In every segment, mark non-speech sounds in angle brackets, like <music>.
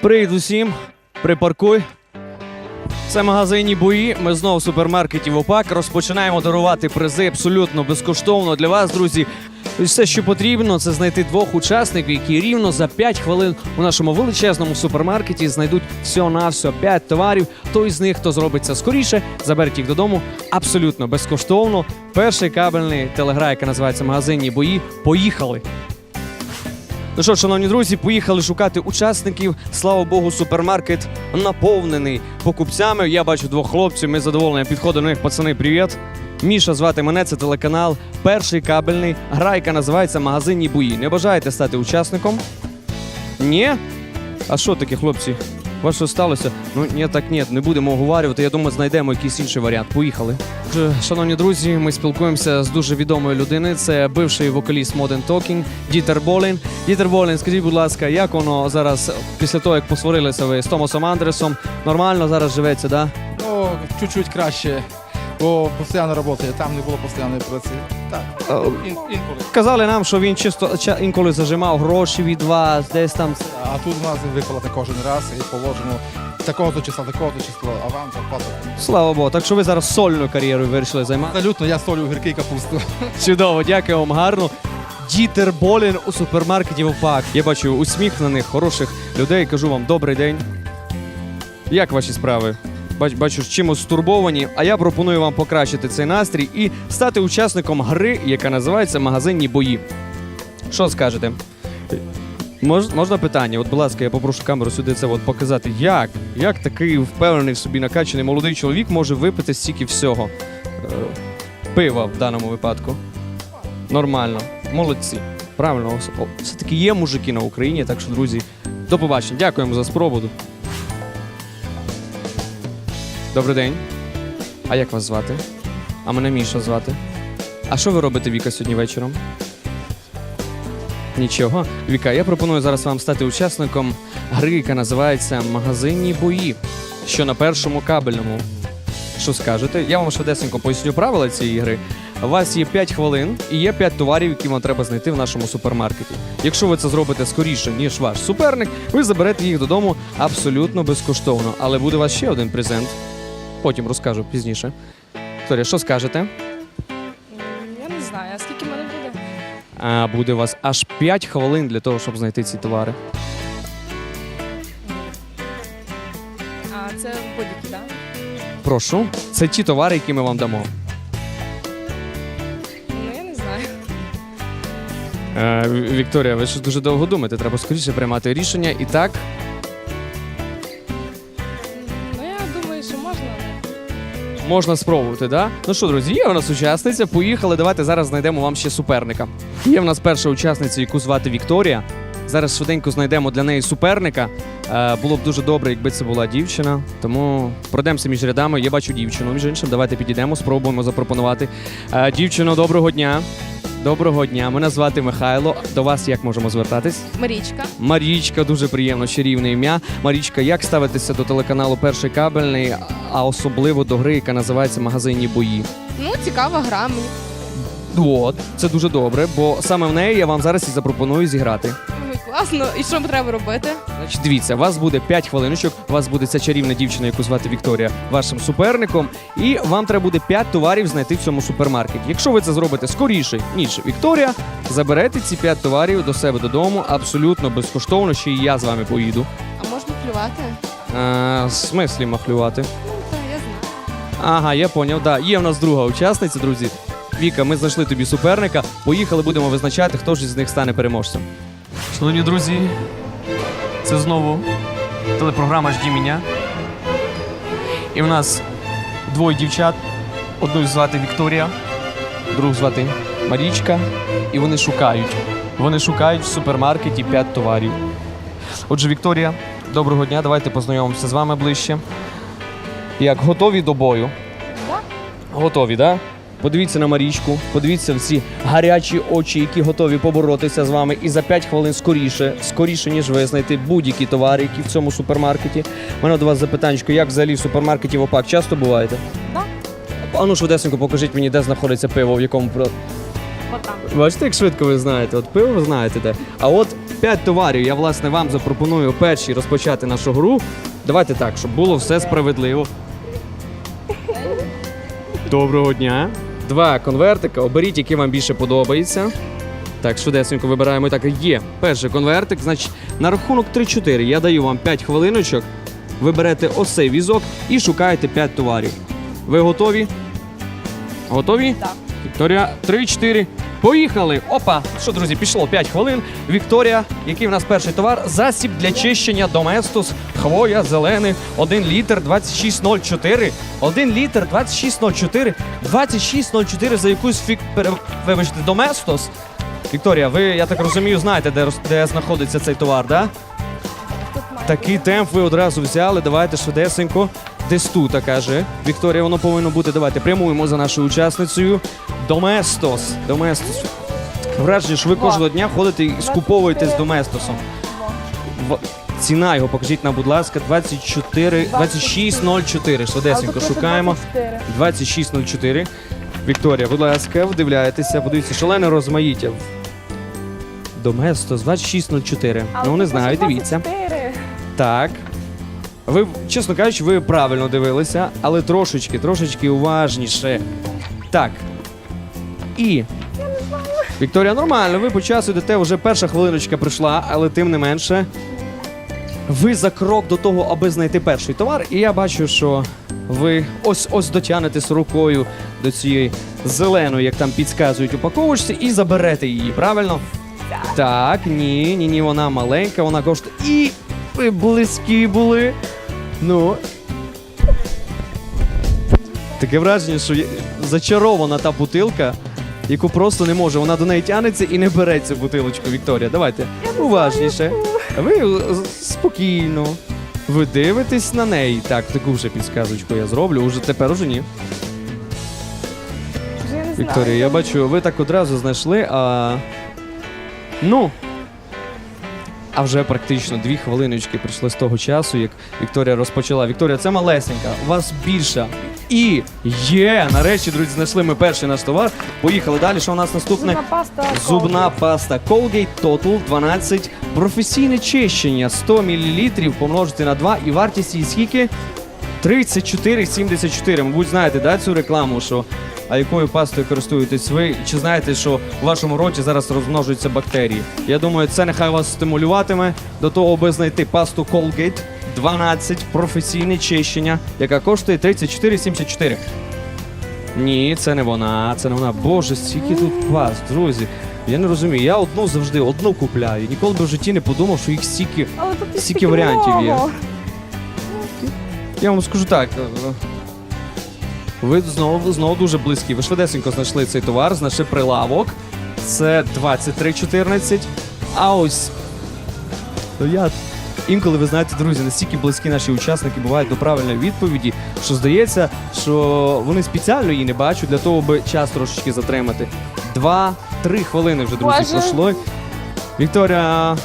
Привіт усім, припаркуй. Це магазинні бої. Ми знову в супермаркеті ВОПАК. Розпочинаємо дарувати призи абсолютно безкоштовно для вас, друзі. Все, що потрібно, це знайти двох учасників, які рівно за 5 хвилин у нашому величезному супермаркеті знайдуть всього на все 5 товарів. Той з них, хто зробить це скоріше, заберуть їх додому абсолютно безкоштовно. Перший кабельний телегра, яка називається магазинні бої. Поїхали! Ну що, шановні друзі, поїхали шукати учасників. Слава Богу, супермаркет наповнений покупцями. Я бачу двох хлопців. Ми задоволені. Підходимо до них, пацани, привіт. Міша звати мене, це телеканал. Перший кабельний. Гра, яка називається Магазинні бої. Не бажаєте стати учасником? Ні? А що таке, хлопці? Вас що сталося? Ну ні, так ні, не будемо оговарювати. Я думаю, знайдемо якийсь інший варіант. Поїхали. Шановні друзі, ми спілкуємося з дуже відомою людиною. Це бивший вокаліст Modern Talking Дітер Болін. Дітер Болін, скажіть, будь ласка, як воно зараз після того, як посварилися ви з Томасом Андресом? Нормально зараз живеться, да? Ну, чуть-чуть краще, бо постійно працює, там не було постійної праці. Так, ін- інколи. Казали нам, що він чисто ча- інколи зажимав гроші від вас, десь там. А тут у нас виплата кожен раз і положено такого-то числа, такого-то числа, аванс, зарплата. Слава Богу. Так що ви зараз сольною кар'єрою вирішили займатися? Абсолютно, я солю гіркий капусту. <laughs> Чудово, дякую вам гарно. Дітер Болін у супермаркеті ВПАК. Я бачу усміхнених, хороших людей. Кажу вам добрий день. Як ваші справи? Бач, бачу, чимось стурбовані. А я пропоную вам покращити цей настрій і стати учасником гри, яка називається Магазинні бої. Що скажете? Мож, можна питання? От, будь ласка, я попрошу камеру сюди це от показати. Як? Як такий впевнений в собі накачаний молодий чоловік може випити стільки всього? Е, пива в даному випадку. Нормально. Молодці. Правильно, все-таки є мужики на Україні, так що, друзі, до побачення. Дякуємо за спробу. Добрий день. А як вас звати? А мене Міша звати. А що ви робите, Віка, сьогодні вечором? Нічого. Віка, я пропоную зараз вам стати учасником гри, яка називається Магазинні бої, що на першому кабельному. Що скажете? Я вам швидесенько поясню правила цієї гри. У вас є 5 хвилин і є 5 товарів, які вам треба знайти в нашому супермаркеті. Якщо ви це зробите скоріше, ніж ваш суперник, ви заберете їх додому абсолютно безкоштовно. Але буде у вас ще один презент. Потім розкажу пізніше. Вікторія, що скажете? Я не знаю, а скільки в мене буде? А буде у вас аж 5 хвилин для того, щоб знайти ці товари. А це будь-які, так? Прошу, це ті товари, які ми вам дамо. Ну, я не знаю. Е, Вікторія, ви ж дуже довго думаєте, треба скоріше приймати рішення. І так, можна спробувати, да? Ну що, друзі, є у нас учасниця. Поїхали. Давайте зараз знайдемо вам ще суперника. Є в нас перша учасниця, яку звати Вікторія. Зараз швиденько знайдемо для неї суперника. Е, було б дуже добре, якби це була дівчина. Тому пройдемося між рядами. Я бачу дівчину. Між іншим, давайте підійдемо, спробуємо запропонувати. Е, дівчино, доброго дня. Доброго дня. Мене звати Михайло. До вас як можемо звертатись? Марічка. Марічка, дуже приємно, чарівне ім'я. Марічка, як ставитися до телеканалу Перший кабельний, а особливо до гри, яка називається Магазинні бої? Ну, цікава гра мені. От, це дуже добре, бо саме в неї я вам зараз і запропоную зіграти. Класно. І що треба робити? Значить, дивіться, у вас буде 5 хвилиночок, у вас буде ця чарівна дівчина, яку звати Вікторія, вашим суперником, і вам треба буде 5 товарів знайти в цьому супермаркеті. Якщо ви це зробите скоріше, ніж Вікторія, заберете ці 5 товарів до себе додому абсолютно безкоштовно, ще і я з вами поїду. А можна плювати? Е, в смислі махлювати. Ну, так, я знаю. Ага, я поняв. Да. Є в нас друга учасниця, друзі. Віка, ми знайшли тобі суперника. Поїхали, будемо визначати, хто ж із них стане переможцем. Шановні друзі, це знову телепрограма Жді мене. І в нас двоє дівчат. Одну звати Вікторія, другу звати Марічка. І вони шукають. Вони шукають в супермаркеті 5 товарів. Отже, Вікторія, доброго дня. Давайте познайомимося з вами ближче. Як готові до бою? Готові, так? Да? Подивіться на Марічку, подивіться в ці гарячі очі, які готові поборотися з вами. І за 5 хвилин скоріше, скоріше, ніж ви знайти будь-які товари, які в цьому супермаркеті. У мене до вас запитання, як взагалі в супермаркеті в ОПАК часто буваєте? Да. А ну швидесенько покажіть мені, де знаходиться пиво, в якому про. Бачите, як швидко ви знаєте? От пиво ви знаєте де. А от 5 товарів. Я, власне, вам запропоную перші розпочати нашу гру. Давайте так, щоб було все справедливо. Доброго дня. Два конвертика. Оберіть, який вам більше подобається. Так, швидесенько вибираємо. Так, є. Перший конвертик. Значить, на рахунок 3-4 я даю вам 5 хвилиночок. Ви берете ось цей візок і шукаєте 5 товарів. Ви готові? Готові? Так. Вікторія, 3-4. Поїхали! Опа! Що, друзі, пішло 5 хвилин. Вікторія, який в нас перший товар? Засіб для чищення Доместос, хвоя, зелений, 1 літр 2604. 1 літр 2604. 2604 за якусь фік... Вибачте, Доместос. Вікторія, ви, я так розумію, знаєте, де, де знаходиться цей товар, да? Такий темп ви одразу взяли. Давайте швидесенько. Десь тут, каже. Вікторія, воно повинно бути. Давайте прямуємо за нашою учасницею. Доместос. Доместос. Враження, що ви кожного дня ходите і скуповуєтесь з Доместосом. В- Ціна його покажіть нам, будь ласка, 24, 2604. Швидесенько шукаємо. 2604. Вікторія, будь ласка, вдивляєтеся, подивіться, шалене розмаїття. Доместос 2604. Ну, не знаю, дивіться. Так. Ви, чесно кажучи, ви правильно дивилися, але трошечки, трошечки уважніше. Так. І. Вікторія, нормально, ви по часу йдете, вже перша хвилиночка прийшла, але тим не менше. Ви за крок до того, аби знайти перший товар, і я бачу, що ви ось ось дотягнетесь рукою до цієї зеленої, як там підказують упаковочці, і заберете її, правильно? Так, ні, ні, ні, вона маленька, вона коштує. І ви близькі були. Ну. Таке враження, що є- зачарована та бутилка, яку просто не може. Вона до неї тягнеться і не бере цю бутилочку, Вікторія. Давайте. Уважніше. Ви е, спокійно. Ви дивитесь на неї. Так, таку вже підсказочку я зроблю. Уже тепер уже ні. Вже не знаю. Вікторія, я бачу, ви так одразу знайшли, а. Ну. А вже практично дві хвилиночки пройшли з того часу, як Вікторія розпочала. Вікторія, це малесенька, у вас більша. І є! Нарешті, друзі, знайшли ми перший наш товар. Поїхали далі. Що у нас наступне? Зубна паста. Зубна паста Colgate Total 12. Професійне чищення 100 мл помножити на 2 і вартість її скільки? 34,74. Мабуть, знаєте, да, цю рекламу, що а якою пастою користуєтесь ви? Чи знаєте, що в вашому роті зараз розмножуються бактерії? Я думаю, це нехай вас стимулюватиме до того, аби знайти пасту Colgate 12 професійне чищення, яка коштує 34,74. Ні, це не вона, це не вона. Боже, скільки тут паст, друзі. Я не розумію. Я одну завжди одну купляю. Ніколи би в житті не подумав, що їх стільки. Але тут Стільки варіантів є. Я вам скажу так. е, Ви знову знову дуже близькі. Ви швидесенько знайшли цей товар, знайшли прилавок. Це 23,14. А ось. То я. Інколи ви знаєте, друзі, настільки близькі наші учасники бувають до правильної відповіді, що здається, що вони спеціально її не бачать для того, аби час трошечки затримати. Два-три хвилини вже, друзі, Боже. пройшло. Вікторія,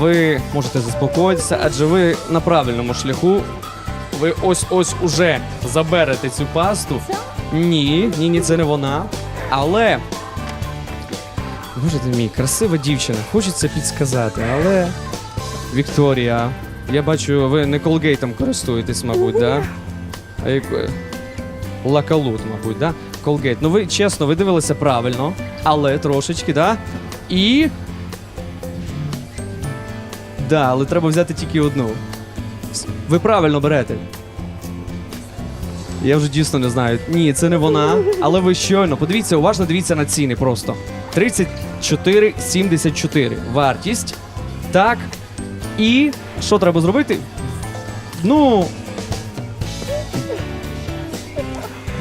ви можете заспокоїтися, адже ви на правильному шляху. Ви ось-ось уже заберете цю пасту. Ні, ні, ні, це не вона. Але. Боже ти мій, красива дівчина, хочеться підсказати, але. Вікторія, я бачу, ви не колгейтом користуєтесь, мабуть, да? А якою? Лакалут, мабуть, да? Колгейт. Ну ви чесно, ви дивилися правильно, але трошечки, да? І. Да, але треба взяти тільки одну. Ви правильно берете. Я вже дійсно не знаю. Ні, це не вона, але ви щойно. Подивіться, уважно дивіться на ціни просто. 34,74 вартість. Так. І що треба зробити? Ну.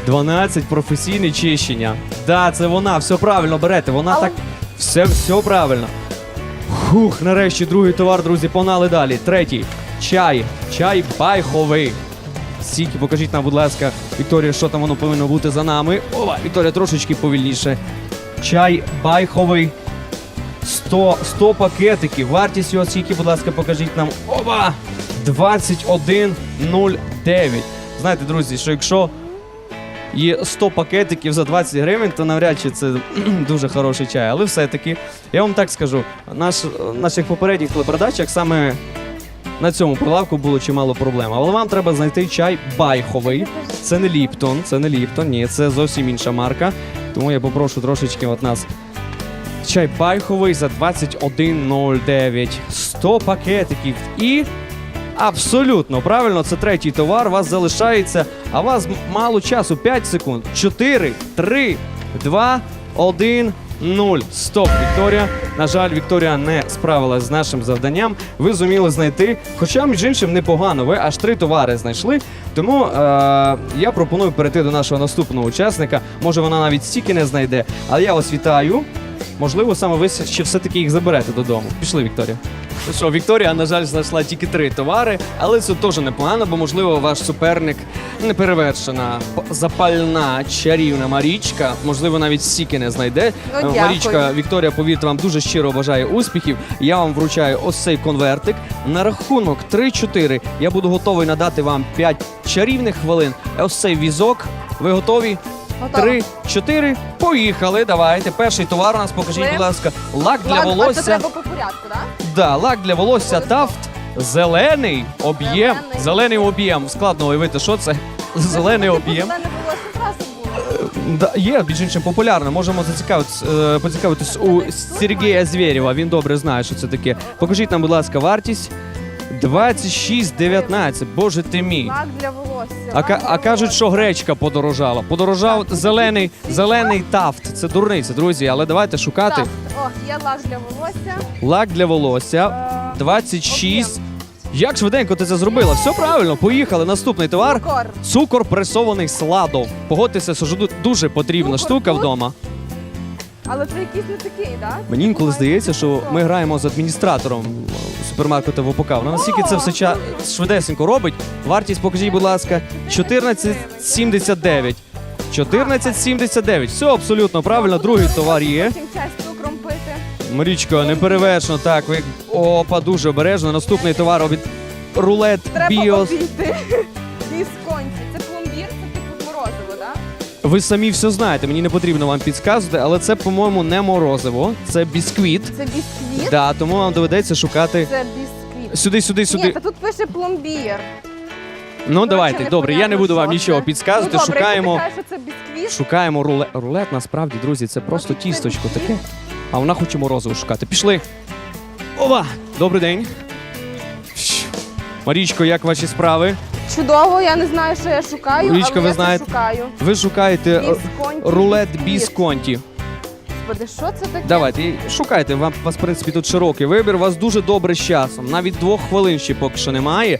12 професійне чищення. Да, це вона, все правильно берете. Вона Але- так. Все, все правильно. Хух, нарешті другий товар, друзі, погнали далі. Третій. Чай. Чай байховий. Стільки, покажіть нам, будь ласка, Вікторія, що там воно повинно бути за нами. Ова, Вікторія, трошечки повільніше. Чай байховий. 100, 100 пакетиків. Вартість його скільки, будь ласка, покажіть нам. Оба! 21,09. Знаєте, друзі, що якщо і 100 пакетиків за 20 гривень, то навряд чи це <clears throat> дуже хороший чай. Але все-таки, я вам так скажу, наш, наших попередніх телепередачах саме на цьому прилавку було чимало проблем. Але вам треба знайти чай байховий. Це не Ліптон, це не Ліптон, ні, це зовсім інша марка. Тому я попрошу трошечки от нас. Чай байховий за 21,09. 100 пакетиків. І абсолютно правильно, це третій товар. У вас залишається, а вас мало часу 5 секунд. 4, 3, 2, 1. 0. Стоп, Вікторія. На жаль, Вікторія не справилась з нашим завданням. Ви зуміли знайти, хоча, між іншим, непогано. Ви аж три товари знайшли. Тому е- я пропоную перейти до нашого наступного учасника. Може, вона навіть стільки не знайде. Але я вас вітаю. Можливо, саме ви ще все-таки їх заберете додому. Пішли, Вікторія. Ну що, Вікторія, на жаль, знайшла тільки три товари, але це теж непогано, бо можливо ваш суперник неперевершена, запальна, чарівна Марічка, можливо, навіть стільки не знайде. Ну, Е, дякую. Марічка, Вікторія, повірте, вам дуже щиро бажає успіхів. Я вам вручаю ось цей конвертик. На рахунок 3-4 я буду готовий надати вам 5 чарівних хвилин. Ось цей візок. Ви готові? Готова. Три, чотири, поїхали. Давайте. Перший товар у нас покажіть, будь ласка. Лак для Ладно, а волосся. Це треба по порядку, так? Да, лак для волосся Тафт. Зелений об'єм. Зелений. Зелений об'єм. Складно уявити, що це. Зелений об'єм. Зелене волосся зразу було. Да, є більш іншим популярно. Можемо зацікавитись, е, поцікавитись у Сергія Звєрєва. Він добре знає, що це таке. Покажіть нам, будь ласка, вартість. 26,19. Боже ти мій. Лак для волосся. А, лак ка- для а кажуть, волосся. що гречка подорожала. Подорожав Так. зелений, зелений тафт. Це дурниця, друзі. Але давайте шукати. Так, о, є лак для волосся. Лак для волосся. Е, 26. Як швиденько ти це зробила? Все правильно, поїхали. Наступний товар. Цукор. Цукор пресований сладо. Погодьтеся, що ду- дуже потрібна Цукор штука тут? вдома. Але це якийсь не такий, так? Мені інколи здається, що ми граємо з адміністратором супермаркету ВПК. Вона настільки це все ча- швидесенько робить. Вартість покажіть, будь ласка, 14,79. 14,79. Все абсолютно правильно. Другий товар є. Потім чай з цукром пити. Марічко, неперевершено. Так, ви опа, дуже обережно. Наступний товар обід рулет Треба біо. обійти. Ви самі все знаєте, мені не потрібно вам підказувати, але це, по-моєму, не морозиво, це бісквіт. Це бісквіт. Да, тому вам доведеться шукати Це бісквіт. сюди, сюди, Ні, сюди. та тут пише пломбір. Ну давайте, добре, я не непонятно, буду вам що нічого це. підказувати. Ну, добре, шукаємо, якщо ти кажеш, що це бісквіт. шукаємо рулет. Рулет насправді, друзі, це просто Значить, це тісточко бісквіт. таке. А вона хоче морозиво шукати. Пішли. Ова! Добрий день. Марічко, як ваші справи? Чудово, я не знаю, що я шукаю, Річка, але ви я знаєте- шукаю. Ви шукаєте е, Бісконті, рулет бісконті. Господи, що це таке? Давайте, і шукайте. Вам у вас, в принципі, тут широкий вибір. У вас дуже добре з часом. Навіть двох хвилин ще поки що немає.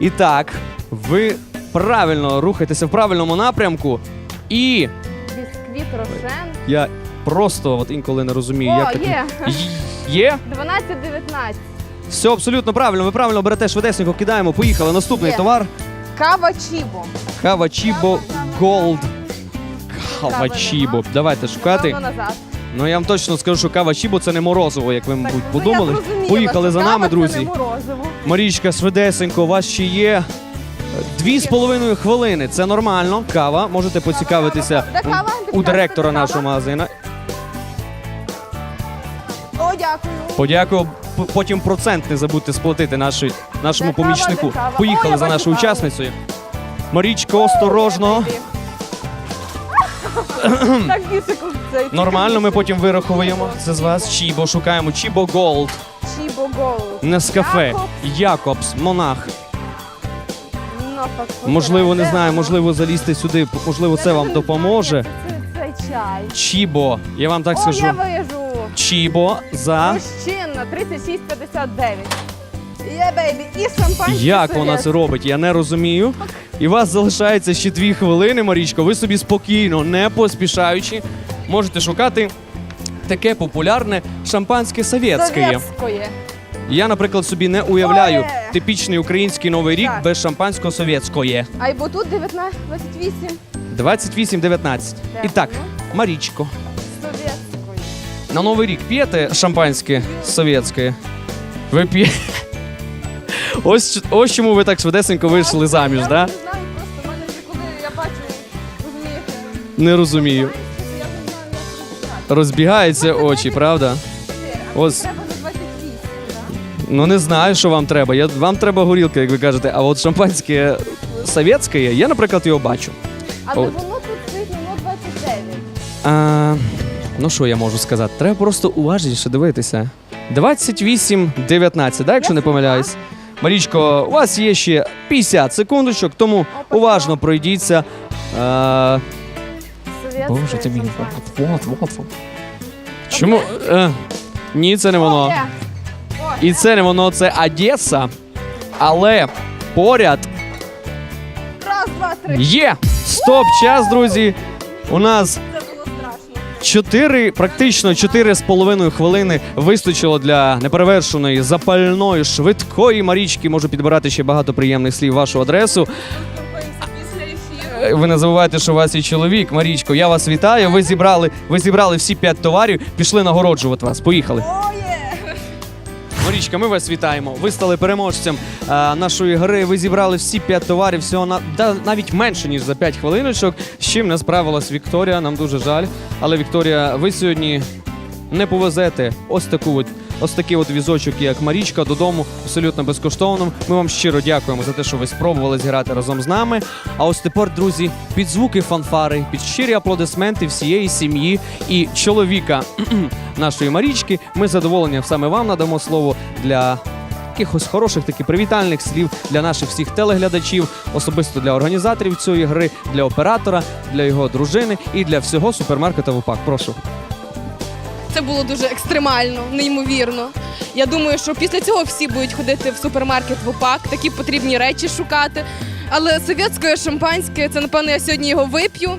І так, ви правильно рухаєтеся в правильному напрямку. І Бісквіт рошен. я просто от інколи не розумію, О, як є. Й- Є? 12-19. Все абсолютно правильно. Ви правильно берете швидесенько, кидаємо. Поїхали. Наступний Є. товар. Кава Чібо. Кава Чібо Голд. Кава Чібо. Давайте шукати. Давно назад. Ну я вам точно скажу, що кава Чібо це не морозиво, як ви, мабуть, ну, подумали. я зрозуміла, Поїхали що за кава нами, це друзі. не морозиво. Марічка, швидесенько, у вас ще є дві з половиною хвилини. Це нормально. Кава. Можете поцікавитися Де кава? у директора нашого магазину. О, дякую. Подякую. Потім процент не забудьте сплатити нашій, нашому Де помічнику. де кава? О, Поїхали я за нашою учасницею. Марічко, осторожно. <coughs> Так бісику цей. Нормально, ми потім вираховуємо. Це з вас Чібо. Шукаємо Чібо Голд. Чібо Голд. Нескафе. Якобс. Якобс, Монах. Ну, Можливо, не знаю, можливо, залізти сюди, можливо, це вам допоможе. Це, це чай. Чібо. Я вам так О, скажу. я вижу. Чібо за. Мужчина, 36,59. Є, бейбі, і шампанське. Як вона це робить, я не розумію. І у вас залишається ще дві хвилини, Марічко. Ви собі спокійно, не поспішаючи, можете шукати таке популярне шампанське совєтське. Совєтської. Я, наприклад, собі не уявляю Ой. типічний український новий рік Так. без шампанського совєтського. А й бо тут 19, 28. 28-19. І так, Марічко, Совєтської. На новий рік п'єте шампанське совєтське? Ви п'єте? <laughs> Ось, ось чому ви так швидесенько вийшли заміж, я так? Да? не знаю, просто в мене вже коли я бачу, розумієте, Не розумію. Розбігаються очі, правда? Ось. Треба на 28, так? Ну не знаю, що вам треба. Я, вам треба горілка, як ви кажете, а от шампанське совєтське, я, наприклад, його бачу. Але От. воно тут стоїть на 29. А, ну що я можу сказати? Треба просто уважніше дивитися. 28-19, да, якщо не помиляюсь. Марічко, у вас є ще 50 секундочок, тому уважно пройдіться. А, Боже, ти мій. Вот, вот, вот. Чому? Е, ні, це не воно. Е, І це не воно, це Одеса. Але поряд Раз, два, три. є. Стоп, час, друзі. У нас Це. Чотири, практично чотири з половиною хвилини вистачило для неперевершеної, запальної, швидкої Марічки. Можу підбирати ще багато приємних слів вашу адресу. Е, Ви не забувайте, що у вас є чоловік. Марічко, я вас вітаю. Ви зібрали, ви зібрали всі п'ять товарів, пішли нагороджувати вас. Поїхали. Марічка, ми вас вітаємо. Ви стали переможцем е, нашої гри. Ви зібрали всі п'ять товарів всього на да, навіть менше ніж за п'ять хвилиночок. З чим не справилась Вікторія. Нам дуже жаль. Але Вікторія, ви сьогодні не повезете ось таку от. Ось такий от візочок, як Марічка, додому абсолютно безкоштовно. Ми вам щиро дякуємо за те, що ви спробували зіграти разом з нами. А ось тепер, друзі, під звуки фанфари, під щирі аплодисменти всієї сім'ї і чоловіка <clears throat> нашої Марічки. Ми з задоволенням саме вам надамо слово для якихось хороших таких привітальних слів для наших всіх телеглядачів, особисто для організаторів цієї гри, для оператора, для його дружини і для всього супермаркета ВУПАК. Прошу. Це було дуже екстремально, неймовірно. Я думаю, що після цього всі будуть ходити в супермаркет в ОПАК, такі потрібні речі шукати. Але совєтське шампанське, це напевно я сьогодні його вип'ю,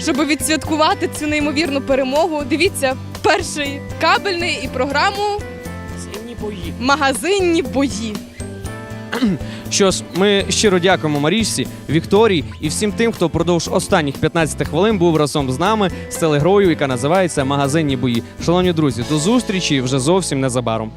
щоб відсвяткувати цю неймовірну перемогу. Дивіться, перший кабельний і програму Магазинні бої. <clears throat> Що ж, ми щиро дякуємо Марічці, Вікторії і всім тим, хто впродовж останніх 15 хвилин був разом з нами з телегрою, яка називається Магазинні бої. Шановні друзі, до зустрічі вже зовсім незабаром.